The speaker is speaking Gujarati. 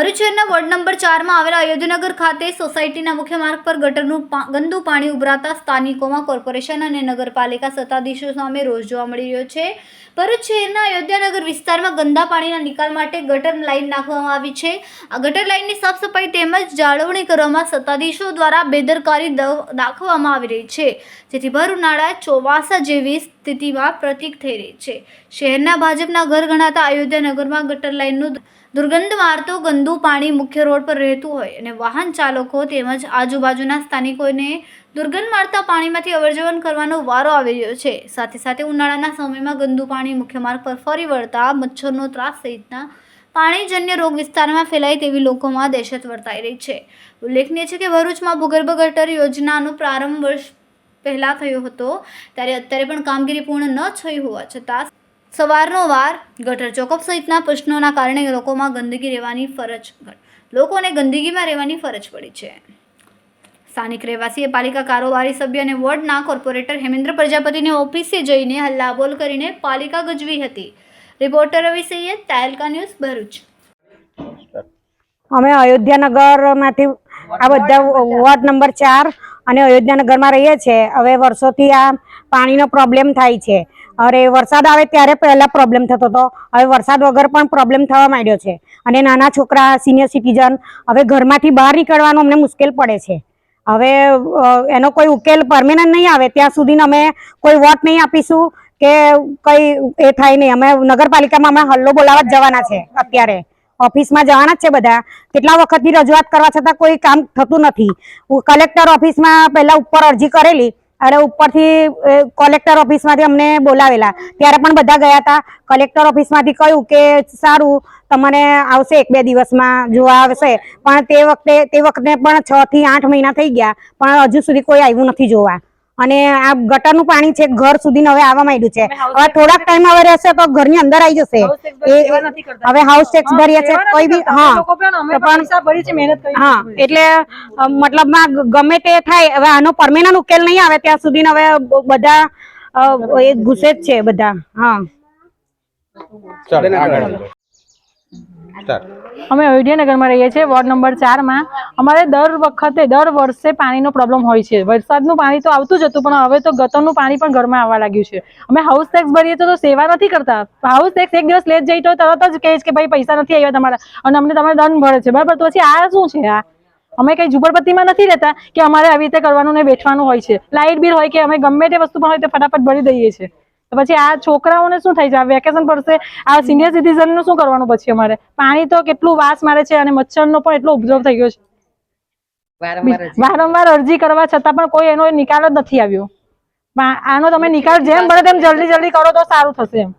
ભરૂચ શહેરના વોર્ડ નંબર ચારમાં આવેલા અયોધ્યાનગર ખાતે સોસાયટીના મુખ્ય માર્ગ પર ગટરનું ગંદુ પાણી ઉભરાતા સ્થાનિકોમાં કોર્પોરેશન અને નગરપાલિકા સત્તાધીશો સામે રોષ જોવા મળી રહ્યો છે. ભરૂચ શહેરના અયોધ્યાનગર વિસ્તારમાં ગંદા પાણીના નિકાલ માટે ગટર લાઇન નાખવામાં આવી છે. આ ગટર લાઇનની સાફસફાઈ તેમજ જાળવણી કરવામાં સત્તાધીશો દ્વારા બેદરકારી દ- દાખવવામાં આવી રહી છે. જેથી ભર, ઉનાળા, ચોમાસા જેવી સ્થિતિમાં પ્રતીક થઈ રહી છે. શહેરના ભાજપના ઘર ગણાતા અયોધ્યાનગરમાં ગટર લાઇનનું દુર્ગંધ મારતું ગંદુ પાણી મુખ્ય રોડ પર રહેતું હોય અને વાહન ચાલકો તેમજ આજુબાજુના સ્થાનિકોને દુર્ગંધ મારતા પાણીમાંથી અવરજવર કરવાનો વારો આવી રહ્યો છે. સાથે સાથે ઉનાળાના સમયમાં ગંદુ પાણી મુખ્ય માર્ગ પર ફરી વળતા મચ્છરનો ત્રાસ સહિતના પાણીજન્ય રોગ વિસ્તારમાં ફેલાય તેવી લોકોમાં દહેશત વર્તાઈ રહી છે. ઉલ્લેખનીય છે કે ભરૂચમાં ભૂગર્ભ ગટર યોજનાનો પ્રારંભ વર્ષ પહેલાં થયો હતો, ત્યારે અત્યારે પણ કામગીરી પૂર્ણ ન થઈ હોવા છતાં સવારનો વાર ગટર ચોકઅપ સહિતના પ્રશ્નોના કારણે લોકોમાં ગંદકી રહેવાની ફરજ લોકોને ગંદકીમાં રહેવાની ફરજ પડી છે. સ્થાનિક રહેવાસીએ પાલિકા કારોબારી સભ્ય અને વોર્ડના કોર્પોરેટર હેમેન્દ્ર પ્રજાપતિની ઓફિસે જઈને હલ્લાબોલ કરીને પાલિકા ગજવી હતી. રિપોર્ટર રવિ સૈયદ, તાયલકા ન્યૂઝ ભરૂચ. અમે અયોધ્યાનગરમાંથી આ બધા વોર્ડ નંબર ચાર અને અયોધ્યાનગરમાં રહીએ છીએ. હવે વર્ષોથી આ પાણીનો પ્રોબ્લેમ થાય છે. અરે, વરસાદ આવે ત્યારે પહેલા પ્રોબ્લેમ થતો હતો. હવે વરસાદ વગર પણ પ્રોબ્લેમ થવા માંડ્યો છે. અને નાના છોકરા સિનિયર સિટીઝન હવે ઘરમાંથી બહાર નીકળવાનું અમને મુશ્કેલ પડે છે. હવે એનો કોઈ ઉકેલ પરમેનન્ટ નહીં આવે. ત્યાં સુધી અમે કોઈ વોટ નહીં આપીશું કે કઈ એ થાય નહીં. અમે નગરપાલિકામાં અમે હલ્લો બોલાવા જ જવાના છે અત્યારે. ઓફિસમાં જવાના જ છે બધા. કેટલા વખતની રજૂઆત કરવા છતાં કોઈ કામ થતું નથી. કલેક્ટર ઓફિસમાં પહેલા ઉપર અરજી કરેલી. અને ઉપરથી કલેક્ટર ઓફિસમાંથી અમને બોલાવેલા. ત્યારે પણ બધા ગયા હતા. કલેક્ટર ઓફિસમાંથી કહ્યું કે, સારું, તમને આવશે એક બે દિવસમાં, જોવા આવશે. પણ તે વખતે તે વખતે પણ છ થી આઠ મહિના થઈ ગયા. પણ હજુ સુધી કોઈ આવ્યું નથી જોવા. અને આ ગટરનું પાણી છે ઘર સુધી હવે આવવા માંડ્યું છે. હવે થોડાક ટાઈમ હવે રહેશે તો ઘરની અંદર આવી જશે. એ- હવે હાઉસ ટેક્સ ભરીએ છે કોઈ બી હા. પણ હા એટલે મતલબમાં ગમે તે થાય હવે આનો પરમેનન્ટ ઉકેલ નહીં આવે ત્યાં સુધી હવે બધા એ ગુસ્સે જ છે બધા. હા. અમે અયોધ્યાનગરમાં રહીએ છીએ, વોર્ડ નંબર ચારમાં. અમારે દર વખતે, દર વર્ષે પાણીનો પ્રોબ્લેમ હોય છે. વરસાદનું પાણી તો આવતું જ હતું, પણ હવે તો ગતરનું પાણી પણ ઘરમાં આવવા લાગ્યું છે. અમે હાઉસ ટેક્સ ભરીએ તો સેવા નથી કરતા. હાઉસ ટેક્સ એક દિવસ લેટ જઈ તો તરત જ કહે છે કે ભાઈ પૈસા નથી આવ્યા તમારા. અને અમને તમારે દંડ ભરે છે. બરાબર? તો પછી આ શું છે આ? અમે કઈ ઝુંપડપટ્ટીમાં નથી રહેતા કે અમારે આવી રીતે કરવાનું ને બેઠવાનું હોય છે. લાઇટ બિલ હોય કે અમે ગમે તે વસ્તુ પણ હોય તે ફટાફટ ભરી દઈએ છીએ. તો પછી આ છોકરાઓને શું થાય છે? આ વેકેશન પડશે આ સિનિયર સિટીઝનનું શું કરવાનું પછી અમારે? પાણી તો કેટલું વાસ મારે છે અને મચ્છરનો પણ એટલો ઉપદ્રવ થઈ ગયો છે. વારંવાર અરજી. કરવા છતાં પણ કોઈ એનો નિકાલ જ નથી આવ્યો. આનો તમે નિકાલ જેમ બને તેમ જલ્દી જલ્દી કરો તો સારું થશે એમ.